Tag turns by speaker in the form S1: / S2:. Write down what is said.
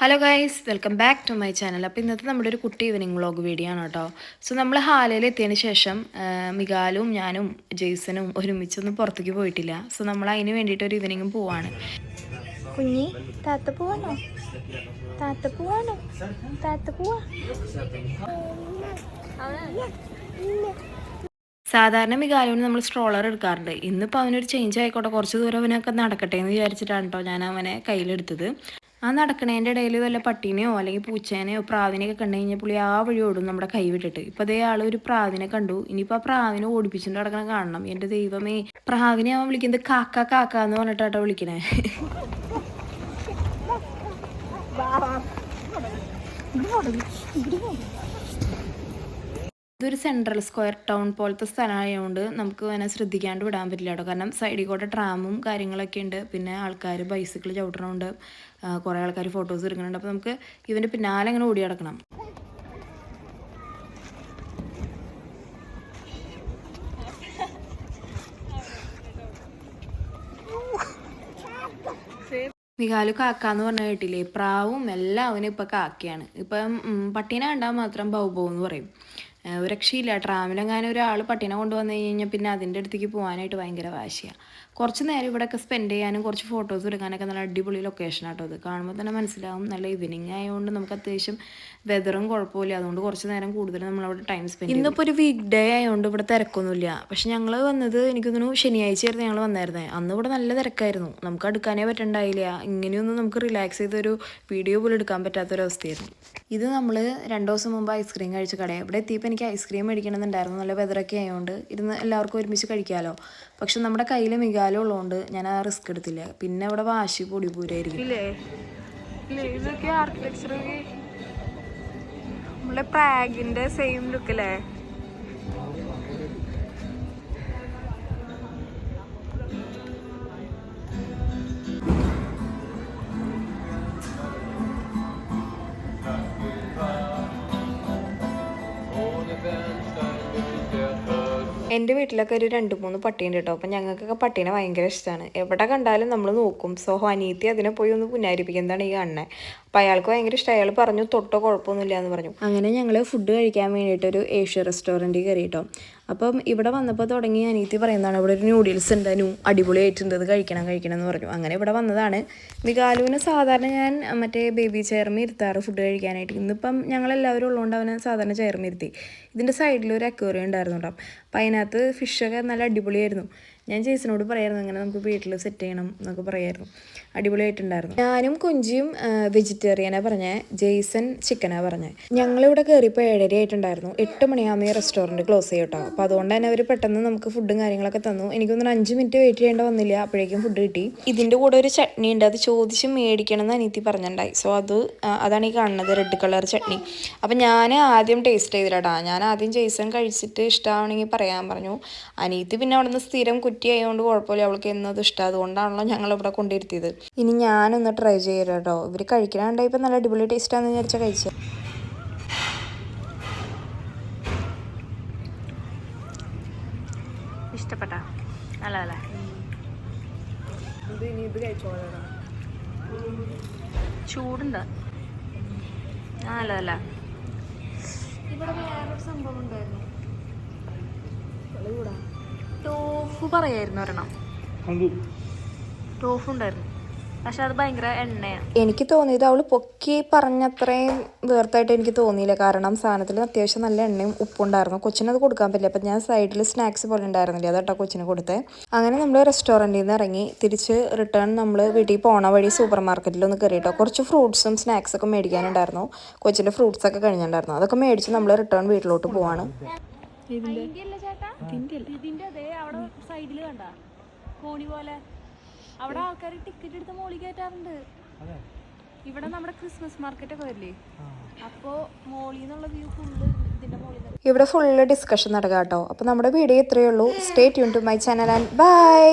S1: Hello guys welcome back to my channel അപ്പോൾ ഇന്നത്തെ നമ്മുടെ ഒരു കുട്ടി ഈവനിങ് വ്ളോഗ് വീഡിയോ ആണ് കേട്ടോ. സോ നമ്മൾ ഹാലയിൽ എത്തിയതിന് ശേഷം മികാലും ഞാനും ജെയ്സനും ഒരുമിച്ചൊന്നും പുറത്തേക്ക് പോയിട്ടില്ല. സോ നമ്മൾ അതിന് വേണ്ടിയിട്ട് ഒരു ഈവനിങ്ങും പോവാണ്.
S2: കുഞ്ഞി താത്ത പോവാണോ? താത്ത പോവാണോ? താത്ത പോവാ.
S1: സാധാരണ മികാലുവിന് നമ്മൾ സ്ട്രോളർ എടുക്കാറുണ്ട്. ഇന്നിപ്പോൾ അവനൊരു ചേഞ്ച് ആയിക്കോട്ടെ. കുറച്ച് ദൂരം അവനൊക്കെ നടക്കട്ടെ എന്ന് വിചാരിച്ചിട്ടാണ് കേട്ടോ ഞാൻ അവനെ കയ്യിലെടുത്തത്. ആ നടക്കണേന്റെ ഇടയിൽ വല്ല പട്ടീനെയോ അല്ലെങ്കിൽ പൂച്ചേനെയോ പ്രാവിനെയൊക്കെ കണ്ടു കഴിഞ്ഞാൽ പുള്ളി ആ വഴി ഓടും നമ്മുടെ കൈ വിട്ടിട്ട്. ഇപ്പോൾ അതേ ആൾ ഒരു പ്രാവിനെ കണ്ടു. ഇനിയിപ്പോൾ ആ പ്രാവിനെ ഓടിപ്പിച്ചിട്ട് നടക്കണം കാണണം. എന്റെ ദൈവമേ. പ്രാവിനെ അവൻ വിളിക്കുന്നത് കാക്ക കാക്ക എന്ന് പറഞ്ഞിട്ടാട്ടോ വിളിക്കണേ. ഇതൊരു സെൻട്രൽ സ്ക്വയർ ടൗൺ പോലത്തെ സ്ഥലമായതുകൊണ്ട് നമുക്ക് അതിനെ ശ്രദ്ധിക്കാണ്ട് വിടാൻ പറ്റില്ല കേട്ടോ. കാരണം സൈഡിൽ കൂടെ ട്രാമും കാര്യങ്ങളൊക്കെ ഉണ്ട്. പിന്നെ ആൾക്കാർ ബൈസിക്കിൾ ചവിട്ടണമുണ്ട് കുറേ ആൾക്കാർ ഫോട്ടോസ് എടുക്കുന്നുണ്ട് അപ്പോൾ നമുക്ക് ഇവന്റെ പിന്നാലെ അങ്ങനെ ഓടി നടക്കണം. മികാലു കാക്ക എന്ന് പറഞ്ഞ കേട്ടില്ലേ? പ്രാവും എല്ലാം അവന് ഇപ്പം കാക്കയാണ്. ഇപ്പം പട്ടീനെ കണ്ടാൽ മാത്രം ബൗ ബൗ എന്ന് പറയും. ഒരു രക്ഷയില്ല. ട്രാമിലെങ്ങാനും ഒരാൾ പട്ടീനെ കൊണ്ടുവന്നു കഴിഞ്ഞാൽ പിന്നെ അതിന്റെ അടുത്തേക്ക് പോകാനായിട്ട് ഭയങ്കര വാശിയാണ് കുറച്ച് നേരം ഇവിടെയൊക്കെ സ്പെൻഡ് ചെയ്യാനും കുറച്ച് ഫോട്ടോസ് എടുക്കാനൊക്കെ നല്ല അടിപൊളി ലൊക്കേഷൻ ആട്ടോ അത്. കാണുമ്പോൾ തന്നെ മനസ്സിലാവും. നല്ല ഈവനിങ് ആയതുകൊണ്ട് നമുക്ക് അത്യാവശ്യം വെതറും കുഴപ്പമില്ല. അതുകൊണ്ട് കുറച്ച് നേരം കൂടുതൽ നമ്മളവിടെ ടൈം സ്പെൻഡ് ഇന്നിപ്പോൾ ഒരു വീക്ക് ഡേ ആയതുകൊണ്ട് ഇവിടെ തിരക്കൊന്നുമില്ല. പക്ഷെ ഞങ്ങൾ വന്നത് എനിക്ക് തോന്നുന്നു ശനിയാഴ്ചയായിരുന്നു ഞങ്ങൾ വന്നായിരുന്നേ. അന്ന് ഇവിടെ നല്ല തിരക്കായിരുന്നു. നമുക്ക് അടുക്കാനേ പറ്റണ്ടായില്ല. ഇങ്ങനെയൊന്നും നമുക്ക് റിലാക്സ് ചെയ്തൊരു വീഡിയോ പോലും എടുക്കാൻ പറ്റാത്തൊരവസ്ഥയായിരുന്നു. ഇത് നമ്മൾ രണ്ടു ദിവസം മുമ്പ് ഐസ്ക്രീം കഴിച്ച കടയാണ് ഇവിടെ എത്തിയപ്പോൾ എനിക്ക് ഐസ്ക്രീം മേടിക്കണമെന്നുണ്ടായിരുന്നു. നല്ല വെതറൊക്കെ ആയതുകൊണ്ട് ഇരുന്ന് എല്ലാവർക്കും ഒരുമിച്ച് കഴിക്കാമല്ലോ പക്ഷെ നമ്മുടെ കയ്യിൽ മികാലം ഉള്ളതുകൊണ്ട് ഞാൻ ആ റിസ്ക് എടുത്തില്ല. പിന്നെ അവിടെ വാശി പൊടി പൂരായിരിക്കും.
S2: ഇതൊക്കെ ആർക്കിടെക്ചർ നമ്മളെ പ്രാഗിന്റെ സെയിം ലുക്ക് അല്ലേ
S1: എന്റെ വീട്ടിലൊക്കെ ഒരു രണ്ട് മൂന്ന് പട്ടിയുണ്ട് കേട്ടോ അപ്പം ഞങ്ങൾക്കൊക്കെ പട്ടീനെ ഭയങ്കര ഇഷ്ടമാണ് എവിടെ കണ്ടാലും നമ്മൾ നോക്കും. സോ അനീത്തി അതിനെ പോയി ഒന്ന് പുന്നാരിപ്പിക്കുന്നതാണ് ഈ കാണുന്നത് അപ്പം അയാൾക്ക് ഭയങ്കര ഇഷ്ടം. അയാൾ പറഞ്ഞു തൊട്ടോ കുഴപ്പമൊന്നുമില്ല എന്ന് പറഞ്ഞു. അങ്ങനെ ഞങ്ങൾ ഫുഡ് കഴിക്കാൻ വേണ്ടിയിട്ട് ഒരു ഏഷ്യ റെസ്റ്റോറന്റിൽ കയറി കേട്ടോ അപ്പം ഇവിടെ വന്നപ്പോൾ തുടങ്ങി അനീത്തി പറയുന്നതാണ് ഇവിടെ ഒരു ന്യൂഡിൽസ് ഉണ്ട് നു അടിപൊളിയായിട്ടുണ്ട് ഇത് കഴിക്കണം കഴിക്കണം എന്ന് പറഞ്ഞു. അങ്ങനെ ഇവിടെ വന്നതാണ്. മികാലുവിന് സാധാരണ ഞാൻ മറ്റേ ബേബി ചെയർമ ഇരുത്താറ് ഫുഡ് കഴിക്കാനായിട്ട്. ഇന്നിപ്പം ഞങ്ങളെല്ലാവരും ഉള്ളതുകൊണ്ട് അവനെ സാധാരണ ചെയർമ ഇരുത്തി. ഇതിന്റെ സൈഡിൽ ഒരു അക്വേറിയം ഉണ്ടായിരുന്നു കേട്ടോ അപ്പം അതിനകത്ത് ഫിഷൊക്കെ നല്ല അടിപൊളിയായിരുന്നു. ഞാൻ ജേസിനോട് പറയായിരുന്നു അങ്ങനെ നമുക്ക് വീട്ടിൽ സെറ്റ് ചെയ്യണം എന്നൊക്കെ പറയായിരുന്നു. അടിപൊളിയായിട്ടുണ്ടായിരുന്നു. ഞാനും കുഞ്ചിയും വെജിറ്റേറിയനാണ് പറഞ്ഞത് ജെയ്സൺ ചിക്കനാണ് പറഞ്ഞത് ഞങ്ങളിവിടെ കയറിയപ്പോൾ ഏഴര ആയിട്ടുണ്ടായിരുന്നു. എട്ട് മണിയാകുമ്പോൾ ഈ റെസ്റ്റോറന്റ് ക്ലോസ് ചെയ്യും കേട്ടോ അപ്പോൾ അതുകൊണ്ട് തന്നെ അവർ പെട്ടെന്ന് നമുക്ക് ഫുഡും കാര്യങ്ങളൊക്കെ തന്നു. എനിക്കൊന്നും അഞ്ച് മിനിറ്റ് വെയിറ്റ് ചെയ്യേണ്ട വന്നില്ല. അപ്പോഴേക്കും ഫുഡ് കിട്ടി. ഇതിന്റെ കൂടെ ഒരു ചട്നി ഉണ്ട്. അത് ചോദിച്ച് മേടിക്കണം എന്ന് അനീത്തി പറഞ്ഞിട്ടുണ്ടായി. സോ അത് അതാണ് ഈ കാണുന്നത് റെഡ് കളർ ചട്നി. അപ്പോൾ ഞാൻ ആദ്യം ടേസ്റ്റ് ചെയ്തിട്ടാ ഞാൻ ആദ്യം ജെയ്സൺ കഴിച്ചിട്ട് ഇഷ്ടമാണെങ്കിൽ പറയാൻ പറഞ്ഞു. അനീത്തി പിന്നെ അവിടെ നിന്ന് സ്ഥിരം ആയതുകൊണ്ട് കുഴപ്പമില്ല. അവൾക്ക് എന്നത് ഇഷ്ടം. അതുകൊണ്ടാണല്ലോ ഞങ്ങൾ ഇവിടെ കൊണ്ടിരുത്തിയത് ഇനി ഞാനൊന്ന് ട്രൈ ചെയ്യാം കേട്ടോ ഇവർ കഴിക്കണുണ്ടായപ്പോൾ നല്ല അടിപൊളി ടേസ്റ്റാന്ന് വിചാരിച്ചാൽ കഴിച്ചത്
S2: ഇഷ്ടപ്പെട്ട? നല്ലതല്ലേ? ചൂടുണ്ട്. നല്ലതല്ല? ഇവിടെ വേറൊരു സംഭവം ഉണ്ടായിരുന്നു ടോഫു പറയായിരുന്നു ഒരെണ്ണം. ടോഫു ഉണ്ടായിരുന്നു. പക്ഷെ അത് ഭയങ്കര എണ്ണയാണ്
S1: എനിക്ക് തോന്നിയത് അവൾ പൊക്കി പറഞ്ഞത്രയും വേർത്തായിട്ട് എനിക്ക് തോന്നിയില്ല. കാരണം സാധനത്തിൽ അത്യാവശ്യം നല്ല എണ്ണയും ഉപ്പും ഉപ്പുണ്ടായിരുന്നു കൊച്ചിനത് കൊടുക്കാൻ പറ്റില്ല. അപ്പം ഞാൻ സൈഡിൽ സ്നാക്സ് പോലെ ഉണ്ടായിരുന്നില്ല? അതാട്ടോ കൊച്ചിന് കൊടുത്തത് അങ്ങനെ നമ്മൾ റെസ്റ്റോറന്റിൽ നിന്ന് ഇറങ്ങി തിരിച്ച് റിട്ടേൺ നമ്മൾ വീട്ടിൽ പോണ വഴി സൂപ്പർ മാർക്കറ്റിൽ ഒന്ന് കയറിയിട്ടോ കുറച്ച് ഫ്രൂട്ട്സും സ്നാക്സൊക്കെ മേടിക്കാനുണ്ടായിരുന്നു. കൊച്ചിന്റെ ഫ്രൂട്ട്സ് ഒക്കെ കഴിഞ്ഞിട്ടുണ്ടായിരുന്നു. അതൊക്കെ മേടിച്ച് നമ്മൾ റിട്ടേൺ വീട്ടിലോട്ട് പോവാണ്.
S2: ഇതിന്റെ അതേ അവിടെ സൈഡിൽ കണ്ട? കോണി പോലെ. അവിടെ ആൾക്കാർ ടിക്കറ്റ് എടുത്ത് മോളിൽ കയറ്റാറുണ്ട്. ഇവിടെ നമ്മുടെ ക്രിസ്മസ് മാർക്കറ്റ് ഒക്കെ വരില്ലേ? അപ്പോ മോളിൽ നിന്നുള്ള വ്യൂ ഫുള്ള് ഇതിന്റെ മോളിൽ
S1: ഇവിടെ ഫുള്ള് ഡിസ്കഷൻ നടക്കാം കേട്ടോ അപ്പോൾ നമ്മുടെ വീഡിയോ ഇത്രയേ ഉള്ളൂ. Stay tune to my channel and bye